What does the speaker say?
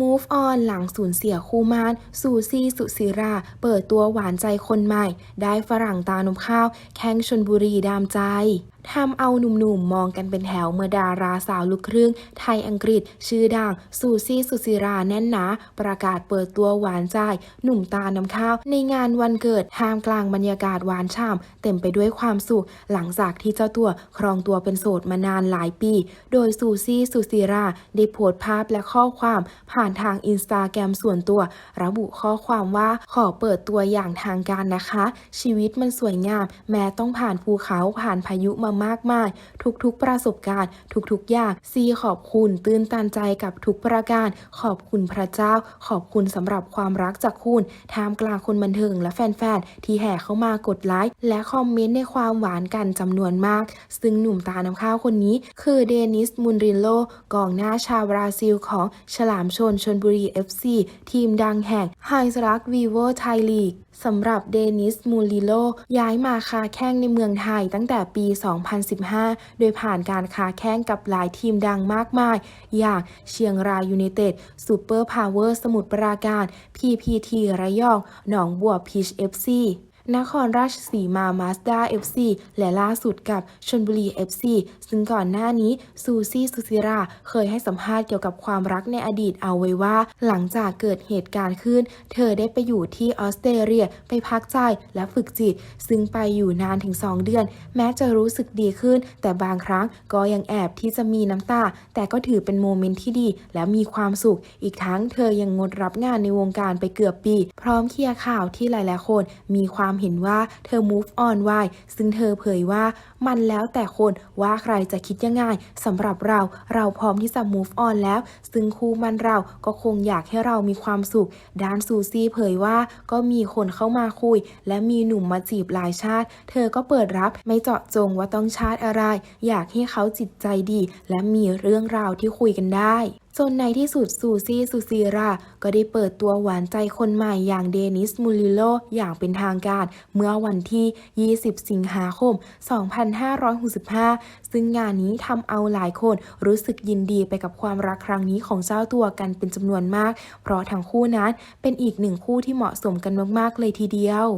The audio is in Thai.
Move on หลังสูญเสียคู่มานสูซี่สุศิรา เปิดตัวหวานใจคนใหม่ ได้ฝรั่งตานมข้าว แข้งชนบุรีดามใจ ทำเอาหนุ่มๆมองกันเป็นแถวเมื่อดาราสาวลูกครึ่ง ไทยอังกฤษ ชื่อดังซูซี่สุศิราแน่นหนา ประกาศเปิดตัวหวานใจ หนุ่มตาน้ำข้าว ในงานวันเกิดท่ามกลางบรรยากาศหวานฉ่ำเต็มไปด้วยความสุข หลังจากที่เจ้าตัวครองตัวเป็นโสดมานานหลายปี โดยซูซี่สุศิราได้โพสต์ภาพและข้อความผ่านทางอินสตาแกรมส่วนตัว ระบุข้อความว่าขอเปิดตัวอย่างทางการนะคะ ชีวิตมันสวยงาม แม้ต้องผ่านภูเขาผ่านพายุมามากมาย ทุกๆประสบการณ์ ทุกๆอย่างซีขอบคุณตื้นตันใจกับทุกประการ ขอบคุณพระเจ้า ขอบคุณสำหรับความรักจากคุณท่ามกลางคนบันเทิงและแฟนๆที่แห่เข้ามากดไลค์และคอมเมนต์ในความหวานกันจำนวนมาก ซึ่งหนุ่มตาน้ำข้าวคนนี้ คือเดนิสมุนรินโลกองหน้าชาวบราซิลของฉลามชนชนบุรี FC ทีมดังแห่งไฮสรักวีโวไทยลีก สำหรับเดนิส มูริโล ย้ายมาคาแข้งในเมืองไทยตั้งแต่ปี 2015 โดยผ่านการคาแข้งกับหลายทีมดังมากมาย อย่างเชียงรายยูเนเต็ดซูเปอร์พาวเวอร์สมุทรปราการ PPT ระยอง หนองบัวพีชเอฟซี นครราชสีมามาสด้า FC และล่าสุดกับชนบุรี FC ซึ่งก่อนหน้านี้ซูซี่สุซิราเคยให้สัมภาษณ์เกี่ยวกับความรักในอดีตเอาไว้ว่า หลังจากเกิดเหตุการณ์ขึ้น เธอได้ไปอยู่ที่ออสเตรเลียไปพักใจและฝึกจิต ซึ่งไปอยู่นานถึง 2 เดือน แม้จะรู้สึกดีขึ้น แต่บางครั้งก็ยังแอบที่จะมีน้ำตา แต่ก็ถือเป็นโมเมนต์ที่ดี และมีความสุข อีกทั้งเธอยังงดรับงานในวงการไปเกือบปี พร้อมเคลียร์ข่าวที่หลายๆคนมีความเห็นว่าเธอ move on ไวซึ่งเธอเผยว่ามันแล้วแต่คนว่าใครจะคิดยังไงสำหรับเราเราพร้อมที่จะ move on แล้ว ซึ่งคู่มันเราก็คงอยากให้เรามีความสุข ด้านซูซี่เผยว่าก็มีคนเข้ามาคุย และมีหนุ่มมาจีบหลายชาติ เธอก็เปิดรับไม่เจาะจงว่าต้องชาติอะไร อยากให้เขาจิตใจดี และมีเรื่องราวที่คุยกันได้ จนในที่สุดซูซี่ซูซีราก็ได้เปิดตัวหวานใจคนใหม่อย่างเดนิสมูลิโลอย่างเป็นทางการ เมื่อวันที่ 20 สิงหาคม 2565 ซึ่งงานนี้ทำเอาหลายคนรู้สึกยินดีไปกับความรักครั้งนี้ของเจ้าตัวกันเป็นจำนวนมาก เพราะทั้งคู่นั้นเป็นอีกหนึ่งคู่ที่เหมาะสมกันมาก ๆ เลยทีเดียว